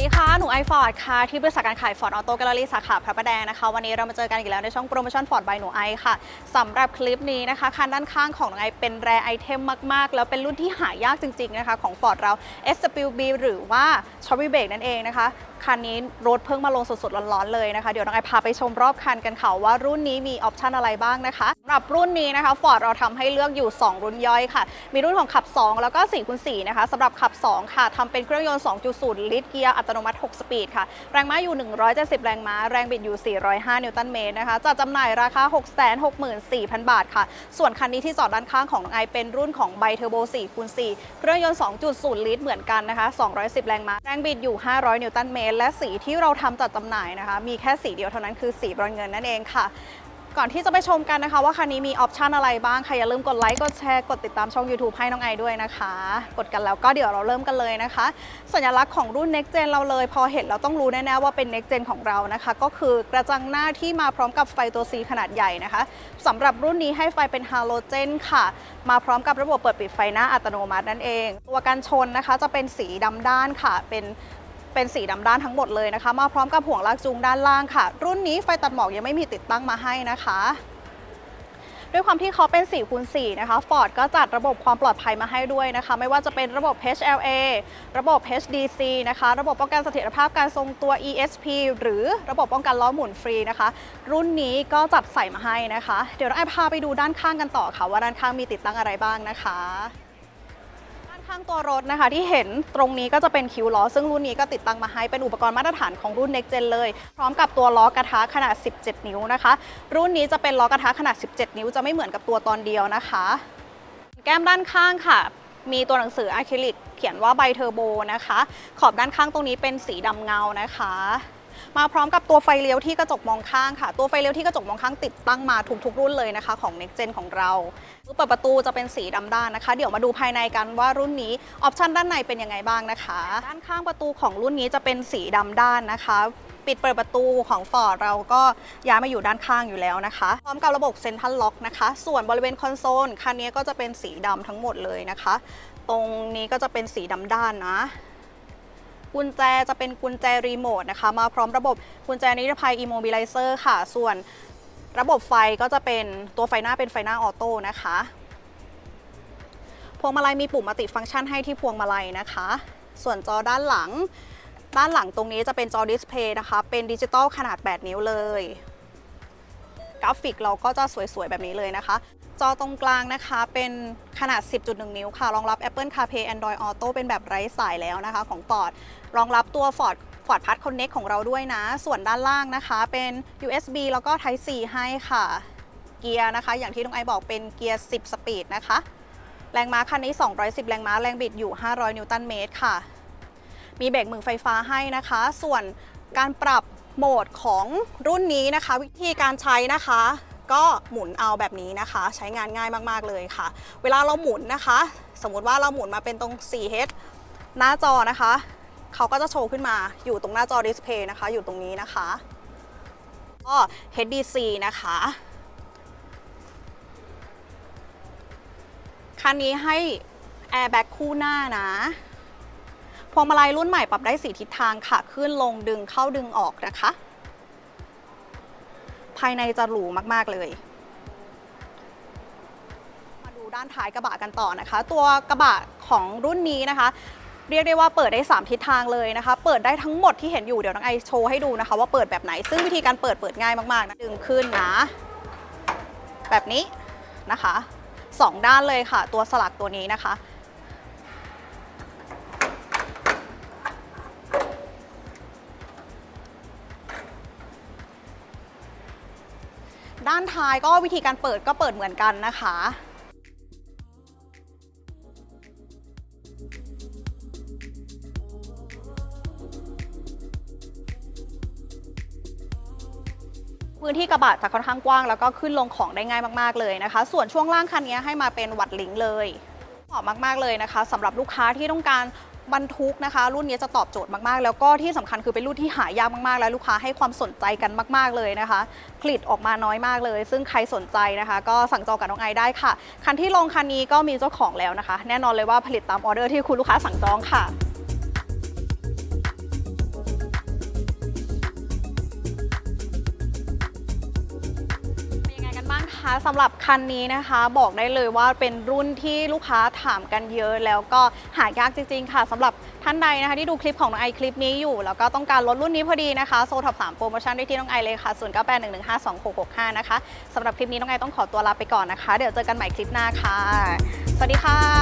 ดีค่ะ หนูไอฟอร์ดค่ะ ที่บริษัทการขายฟอร์ดออโต้แกลเลอรี่สาขาพระประแดงนะคะ วันนี้เรามาเจอกันอีกแล้วในช่องโปรโมชั่นฟอร์ดบายหนูไอค่ะสำหรับคลิปนี้นะคะ คันด้านข้างของหนูไอเป็นแรไอเทมมาก ๆ แล้วเป็นรุ่นที่หายากจริง ๆ นะคะ ของฟอร์ดเรา SWB หรือว่า c h o r r y b r a k นั่นเองนะคะ คันนี้รถเพิ่งมาลงสดๆร้อนๆเลยนะคะ เดี๋ยวน้องไอพาไปชมรอบคันกันค่ะว่ารุ่นนี้มีออปชันอะไรบ้างนะคะสำหรับรุ่นนี้นะคะฟอร์ดเราทำให้เลือกอยู่ 2 รุ่นย่อยค่ะ มีรุ่นของขับ 2 แล้วก็4คูณ4นะคะสำหรับขับ 2 ค่ะทำเป็นเครื่องยนต์ 2.0 ลิตรเกียร์อัตโนมัติ 6 สปีดค่ะ แรงม้าอยู่ 170 แรงม้า แรงบิดอยู่ 405 นิวตันเมตรนะคะจัดจำหน่ายราคา 664,000 บาทค่ะ ส่วนคันนี้ที่จอดด้านข้างของน้องไอเป็นรุ่นของไบเทอร์โบ4คูณ4เครื่องยนต์ 2.0 ลิตรเหมือนกันนะคะ210 แรงม้า แรงบิดอยู่ 500 นิวตันเมตรและสีที่เราทำจัดจำหน่ายนะคะ มีแค่สีเดียวเท่านั้นคือสีบรอนเงินนั่นเองค่ะ ก่อนที่จะไปชมกันนะคะ ว่าคันนี้มีออปชันอะไรบ้างค่ะอย่าลืมกดไลค์กดแชร์กดติดตามช่อง YouTube ให้น้องไอด้วยนะคะ กดกันแล้วก็เดี๋ยวเราเริ่มกันเลยนะคะ สัญลักษณ์ของรุ่น Next Gen เราเลย พอเห็นเราต้องรู้แน่ๆว่าเป็น Next Gen ของเรานะคะ ก็คือกระจังหน้าที่มาพร้อมกับไฟตัว C ขนาดใหญ่นะคะสำหรับรุ่นนี้ให้ไฟเป็นฮาโลเจนค่ะมาพร้อมกับระบบเปิดปิดไฟหน้าอัตโนมัตินั่นเอง ตัวกันชนนะคะจะเป็นสีดำด้านค่ะ เป็น เป็นสีดำด้านทั้งหมดเลยนะคะ มาพร้อมกับห่วงลากจูงด้านล่างค่ะ รุ่นนี้ไฟตัดหมอกยังไม่มีติดตั้งมาให้นะคะด้วยความที่เขาเป็น4คูณ4นะคะ Ford ก็จัดระบบความปลอดภัยมาให้ด้วยนะคะ ไม่ว่าจะเป็นระบบ HLA ระบบ HDC นะคะ ระบบป้องกันเสถียรภาพการทรงตัว ESP หรือระบบป้องกันล้อหมุนฟรีนะคะ รุ่นนี้ก็จัดใส่มาให้นะคะ เดี๋ยวเราพาไปดูด้านข้างกันต่อค่ะ ว่าด้านข้างมีติดตั้งอะไรบ้างนะคะ ข้างตัวรถนะคะ ที่เห็นตรงนี้ก็จะเป็นคิวล้อ ซึ่งรุ่นนี้ก็ติดตั้งมาให้เป็นอุปกรณ์มาตรฐานของรุ่น Next Gen เลย พร้อมกับตัวล้อกระทะขนาด 17 นิ้วนะคะ รุ่นนี้จะเป็นล้อกระทะขนาด 17 นิ้วจะไม่เหมือนกับตัวตอนเดียวนะคะ แก้มด้านข้างค่ะ มีตัวหนังสืออะคริลิกเขียนว่าไบเทอร์โบนะคะ ขอบด้านข้างตรงนี้เป็นสีดำเงานะคะ มาพร้อมกับตัวไฟเลี้ยวที่กระจกมองข้างค่ะ ตัวไฟเลี้ยวที่กระจกมองข้างติดตั้งมาทุกๆ รุ่นเลยนะคะ ของ Next Gen ของเราเปิดประตูจะเป็นสีดำด้านนะคะ เดี๋ยวมาดูภายในกันว่ารุ่นนี้ออปชันด้านในเป็นยังไงบ้างนะคะ ด้านข้างประตูของรุ่นนี้จะเป็นสีดำด้านนะคะปิดเปิดประตูของฟอร์ดเราก็ย้ายมาอยู่ด้านข้างอยู่แล้วนะคะ พร้อมกับระบบเซ็นทรัลล็อกนะคะ ส่วนบริเวณคอนโซลคันนี้ก็จะเป็นสีดำทั้งหมดเลยนะคะ ตรงนี้ก็จะเป็นสีดำด้านนะ กุญแจจะเป็นกุญแจรีโมทนะคะ มาพร้อมระบบกุญแจนิรภัย Immobilizer ค่ะ ส่วนระบบไฟก็จะเป็นตัวไฟหน้าเป็นไฟหน้าออโต้นะคะ พวงมาลัยมีปุ่มมัลติฟังก์ชันให้ที่พวงมาลัยนะคะ ส่วนจอด้านหลัง ด้านหลังตรงนี้จะเป็นจอดิสเพย์นะคะ เป็นดิจิตอลขนาด 8 นิ้วเลย กราฟิกเราก็จะสวยๆ แบบนี้เลยนะคะ จอตรงกลางนะคะ เป็นขนาด 10.1 นิ้วค่ะ รองรับ Apple CarPlay Android Auto เป็นแบบไร้สายแล้วนะคะ ของ Ford รองรับตัว Ford Ford Pass Connect ของเราด้วยนะ ส่วนด้านล่างนะคะ เป็น USB แล้วก็ Type C ให้ค่ะ เกียร์นะคะ อย่างที่น้องไอบอกเป็นเกียร์ 10 สปีดนะคะ แรงม้าคันนี้ 210 แรงม้า แรงบิดอยู่ 500 นิวตันเมตรค่ะ มีเบรกมือไฟฟ้าให้นะคะ ส่วนการปรับโหมดของรุ่นนี้นะคะ วิธีการใช้นะคะ ก็หมุนเอาแบบนี้นะคะ ใช้งานง่ายมากๆเลยค่ะ เวลาเราหมุนนะคะ สมมติว่าเราหมุนมาเป็นตรง 4H หน้าจอนะคะเขาก็จะโชว์ขึ้นมาอยู่ตรงหน้าจอดิสเพย์นะคะ อยู่ตรงนี้นะคะก็ HDC นะคะคันนี้ให้แอร์แบ็กคู่หน้านะพวงมาลัยรุ่นใหม่ปรับได้สีทิศทางค่ะ ขึ้นลงดึงเข้าดึงออกนะคะ ภายในจะหรูมากๆเลยมาดูด้านท้ายกระบะกันต่อนะคะ ตัวกระบะของรุ่นนี้นะคะ เรียกได้ว่าเปิดได้ 3 ทิศทางเลยนะคะ เปิดได้ทั้งหมดที่เห็นอยู่เดี๋ยวน้องไอโชว์ให้ดูนะคะ ว่าเปิดแบบไหนซึ่งวิธีการเปิดเปิดง่ายมากๆนะดึงขึ้นนะ แบบนี้นะคะสองด้านเลยค่ะ ตัวสลักตัวนี้นะคะ ด้านท้ายก็วิธีการเปิดก็เปิดเหมือนกันนะคะพื้นที่กระบะจะค่อนข้างกว้าง แล้วก็ขึ้นลงของได้ง่ายมากๆเลยนะคะ ส่วนช่วงล่างคันนี้ให้มาเป็นวัดลิงเลยเหมาะมากๆเลยนะคะสำหรับลูกค้าที่ต้องการ บรรทุกนะคะ รุ่นนี้จะตอบโจทย์มากๆ แล้วก็ที่สำคัญคือเป็นรุ่นที่หายากมากๆ และลูกค้าให้ความสนใจกันมาก ๆเลยนะคะผลิตออกมาน้อยมากเลย ซึ่งใครสนใจนะคะ ก็สั่งจองกับน้องไอได้ค่ะ คันที่ลงคันนี้ก็มีเจ้าของแล้วนะคะ แน่นอนเลยว่าผลิตตามออเดอร์ที่คุณลูกค้าสั่งจองค่ะ นะคะสำหรับคันนี้นะคะบอกได้เลยว่าเป็นรุ่นที่ลูกค้าถามกันเยอะ แล้วก็หายากจริงๆค่ะสำหรับท่านใดนะคะที่ดูคลิปของน้องไอคลิปนี้อยู่ แล้วก็ต้องการรถรุ่นนี้พอดีนะคะโซทับสามโปรโมชั่นได้ที่น้องไอเลยค่ะ0 9 8 1 1 5 2 6 6 5นะคะสำหรับคลิปนี้น้องไอต้องขอตัวลาไปก่อนนะคะ เดี๋ยวเจอกันใหม่คลิปหน้าค่ะ สวัสดีค่ะ